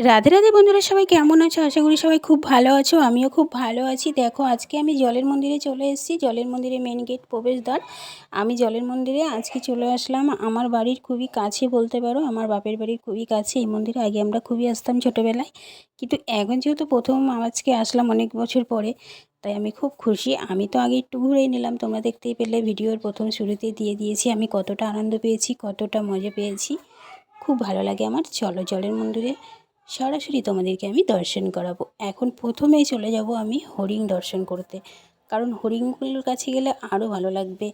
রাধে রাধে বন্ধুরা সবাই কেমন আছো? আশা করি সবাই খুব ভালো আছো, আমিও খুব ভালো আছি। দেখো, আজকে আমি জলের মন্দিরে চলে এসেছি, জলের মন্দিরে মেন গেট প্রবেশদ্বার। আমি জলের মন্দিরে আজকে চলে আসলাম। আমার বাড়ির খুবই কাছে বলতে পারো, আমার বাপের বাড়ির খুবই কাছে। এই মন্দিরে আগে আমরা খুবই আসতাম ছোটোবেলায়। কিন্তু এখন যেহেতু প্রথম আজকে আসলাম অনেক বছর পরে, তাই আমি খুব খুশি। আমি তো আগে একটু ঘুরেই নিলাম, তোমরা দেখতেই পেলে ভিডিওর প্রথম শুরুতে দিয়ে দিয়েছি। আমি কতটা আনন্দ পেয়েছি, কতটা মজা পেয়েছি। খুব ভালো লাগে আমার। চলো জলের মন্দিরে সরাসরি তোমাদেরকে আমি দর্শন করাবো। এখন প্রথমেই চলে যাব আমি হরিণ দর্শন করতে। কারণ হরিণগুলোর কাছে গেলে আরও ভালো লাগবে।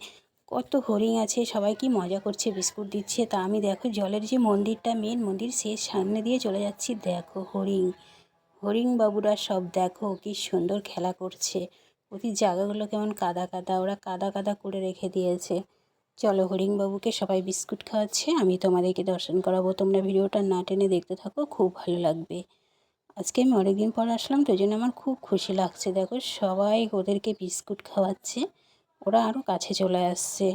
কত হরিণ আছে, সবাই কি মজা করছে, বিস্কুট দিচ্ছে। তা আমি দেখো, জলের যে মন্দিরটা মেন মন্দির, সে সামনে দিয়ে চলে যাচ্ছি। দেখো হরিণ। হরিণ বাবুরা সব দেখো, কি সুন্দর খেলা করছে। প্রতি জায়গাগুলো কেমন কাদা কাদা, ওরা কাদা কাদা করে রেখে দিয়েছে। চলো হরিণবাবুকে সবাই বিস্কুট খাওয়াচ্ছে, আমি তোমাদেরকে দর্শন করাবো। তোমরা ভিডিওটা না টেনে দেখতে থাকো, খুব ভালো লাগবে। আজকে আমি অনেকদিন পর আসলাম, তো জন্য আমার খুব খুশি লাগছে। দেখো, সবাই ওদেরকে বিস্কুট খাওয়াচ্ছে, ওরা আরও কাছে চলে আসছে।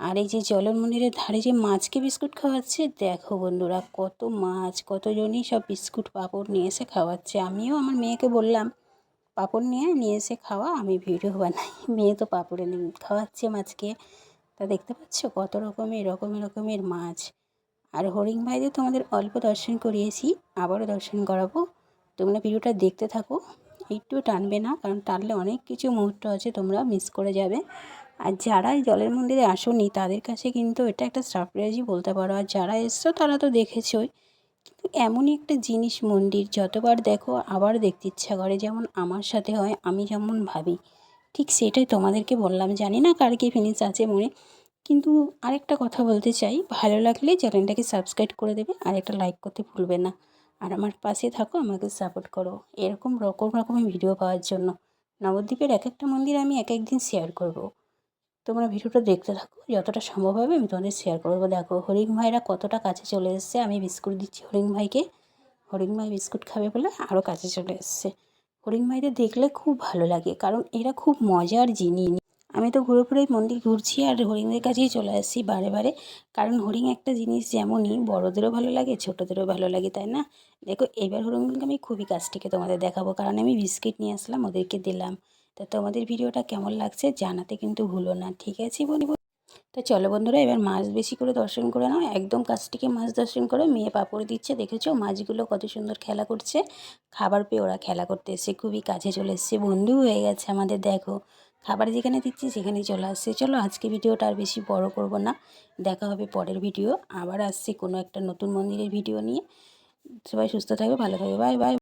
আর এই যে জলের মন্দিরের ধারে যে মাছকে বিস্কুট খাওয়াচ্ছে, দেখো বন্ধুরা, কত মাছ, কতজনই সব বিস্কুট পাঁপড় নিয়ে এসে খাওয়াচ্ছে। আমিও আমার মেয়েকে বললাম, পাঁপড় নিয়ে নিয়ে এসে খাওয়া, আমি ভিডিও বানাই। মেয়ে তো পাঁপড়ে খাওয়াচ্ছে মাছকে। তা দেখতে পাচ্ছ? কত রকমের রকমের রকমের মাছ। আর হরিং ভাইদের তোমাদের অল্প দর্শন করিয়েছি, আবারও দর্শন করাবো। তোমরা ভিডিওটা দেখতে থাকো, একটু টানবে না, কারণ টানলে অনেক কিছু মুহূর্ত আছে, তোমরা মিস করে যাবে। আর যারা জলের মন্দিরে আসোনি, তাদের কাছে কিন্তু এটা একটা সারপ্রাইজই বলতে পারো। আর যারা এসছো, তারা তো দেখেছই। কিন্তু এমনই একটা জিনিস মন্দির, যতবার দেখো আবার দেখতে ইচ্ছা করে। যেমন আমার সাথে হয়, আমি যেমন ভাবি। ঠিক সেটাই তোমাদেরকে বললাম। জানি না কার কি ফিনিশ আছে মনে। কিন্তু আরেকটা কথা বলতে চাই, ভালো লাগলে চ্যানেলটাকে সাবস্ক্রাইব করে দেবে আর একটা লাইক করতে ভুলবে না। আর আমার পাশে থাকো, আমাকে সাপোর্ট করো। এরকম রকম রকমের ভিডিও পাওয়ার জন্য। নবদ্বীপের এক একটা মন্দির আমি এক একদিন শেয়ার করব। তোমরা ভিডিওটা দেখতে থাকো, যতটা সম্ভব হবে আমি তোমাদের শেয়ার করব। দেখো হরিং ভাইরা কতটা কাছে চলে এসছে, আমি বিস্কুট দিচ্ছি হরিং ভাইকে। হরিং ভাই বিস্কুট খাবে বলে আরও কাছে চলে এসছে। হরিণ ভাইদের দেখলে খুব ভালো লাগে, কারণ এরা খুব মজার জিনিস। আমি তো ঘুরে ঘুরে মন্দির ঘুরছি আর হরিণদের কাছেই চলে আসছি বারে বারে। কারণ হরিণ একটা জিনিস যেমনই, বড়োদেরও ভালো লাগে, ছোটোদেরও ভালো লাগে, তাই না? দেখো এবার হরিণগুলোকে আমি খুবই কাছ থেকে তোমাদের দেখাবো, কারণ আমি বিস্কিট নিয়ে আসলাম, ওদেরকে দিলাম। তা তোমাদের ভিডিওটা কেমন লাগছে জানাতে কিন্তু ভুলো না, ঠিক আছে বলি তো চলো বন্ধুরা, এবার মাছ বেশি করে দর্শন করে নাও। একদম কাছ থেকে মাছ দর্শন করে মেয়ে পাপড় দিচ্ছে। দেখেছ? মাছগুলো কত সুন্দর খেলা করছে। খাবার পেয়ে ওরা খেলা করতে এসছে। খুবই কাছে চলে এসছে। বন্ধু হয়ে গেছে আমাদের, দেখো। খাবার যেখানে দিচ্ছি সেখানেই চলে আসছে। চলো, আজকে ভিডিওটা আর বেশি বড় করব না। দেখা হবে পরের ভিডিও। আবার আসছি কোনো একটা নতুন মন্দিরের ভিডিও নিয়ে। সবাই সুস্থ থাকবে, ভালো থাকবে। Bye bye